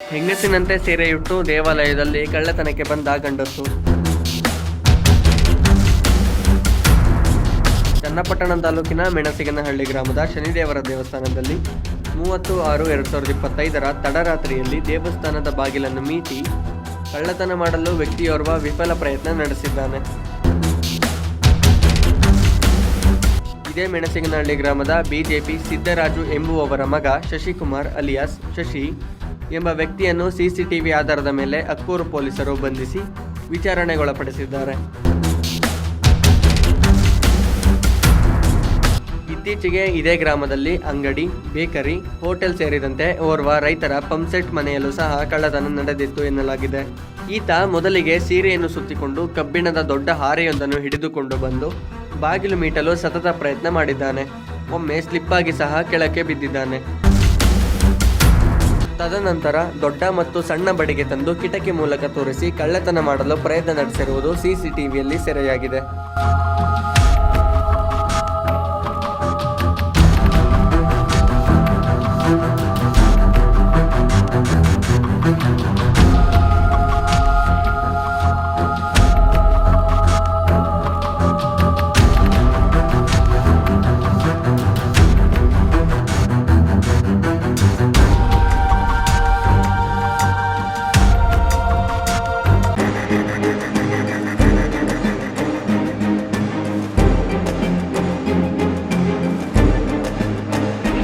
ಹೆಂಗಸಿನಂತೆ ಸೀರೆಯುಟ್ಟು ದೇವಾಲಯದಲ್ಲಿ ಕಳ್ಳತನಕ್ಕೆ ಬಂದ ಗಂಡಸು. ಚನ್ನಪಟ್ಟಣ ತಾಲೂಕಿನ ಮೆಣಸಿಗನಹಳ್ಳಿ ಗ್ರಾಮದ ಶನಿದೇವರ ದೇವಸ್ಥಾನದಲ್ಲಿ ಮೂವತ್ತು ಆರು ಎರಡು ಸಾವಿರದ ಇಪ್ಪತ್ತೈದರ ತಡರಾತ್ರಿಯಲ್ಲಿ ದೇವಸ್ಥಾನದ ಬಾಗಿಲನ್ನು ಮೀಟಿ ಕಳ್ಳತನ ಮಾಡಲು ವ್ಯಕ್ತಿಯೋರ್ವ ವಿಫಲ ಪ್ರಯತ್ನ ನಡೆಸಿದ್ದಾನೆ. ಇದೇ ಮೆಣಸಿಗನಹಳ್ಳಿ ಗ್ರಾಮದ ಬಿಜೆಪಿ ಸಿದ್ದರಾಜು ಎಂಬುವವರ ಮಗ ಶಶಿಕುಮಾರ್ ಅಲಿಯಾಸ್, ಶಶಿ ಎಂಬ ವ್ಯಕ್ತಿಯನ್ನು ಸಿಸಿಟಿವಿ ಆಧಾರದ ಮೇಲೆ ಅಕ್ಕೂರು ಪೊಲೀಸರು ಬಂಧಿಸಿ ವಿಚಾರಣೆಗೊಳಪಡಿಸಿದ್ದಾರೆ. ಇತ್ತೀಚೆಗೆ ಇದೇ ಗ್ರಾಮದಲ್ಲಿ ಅಂಗಡಿ, ಬೇಕರಿ, ಹೋಟೆಲ್ ಸೇರಿದಂತೆ ಓರ್ವ ರೈತರ ಪಂಪ್ಸೆಟ್ ಮನೆಯಲ್ಲೂ ಸಹ ಕಳ್ಳತನ ನಡೆದಿತ್ತು ಎನ್ನಲಾಗಿದೆ. ಈತ ಮೊದಲಿಗೆ ಸೀರೆಯನ್ನು ಸುತ್ತಿಕೊಂಡು ಕಬ್ಬಿಣದ ದೊಡ್ಡ ಹಾರೆಯೊಂದನ್ನು ಹಿಡಿದುಕೊಂಡು ಬಂದು ಬಾಗಿಲು ಮೀಟಲು ಸತತ ಪ್ರಯತ್ನ ಮಾಡಿದ್ದಾನೆ. ಒಮ್ಮೆ ಸ್ಲಿಪ್ಪಾಗಿ ಸಹ ಕೆಳಕ್ಕೆ ಬಿದ್ದಿದ್ದಾನೆ. ತದನಂತರ ದೊಡ್ಡ ಮತ್ತು ಸಣ್ಣ ಬಡಿಗೆ ತಂದು ಕಿಟಕಿ ಮೂಲಕ ತೋರಿಸಿ ಕಳ್ಳತನ ಮಾಡಲು ಪ್ರಯತ್ನ ನಡೆಸಿರುವುದು ಸಿಸಿಟಿವಿಯಲ್ಲಿ ಸೆರೆಯಾಗಿದೆ.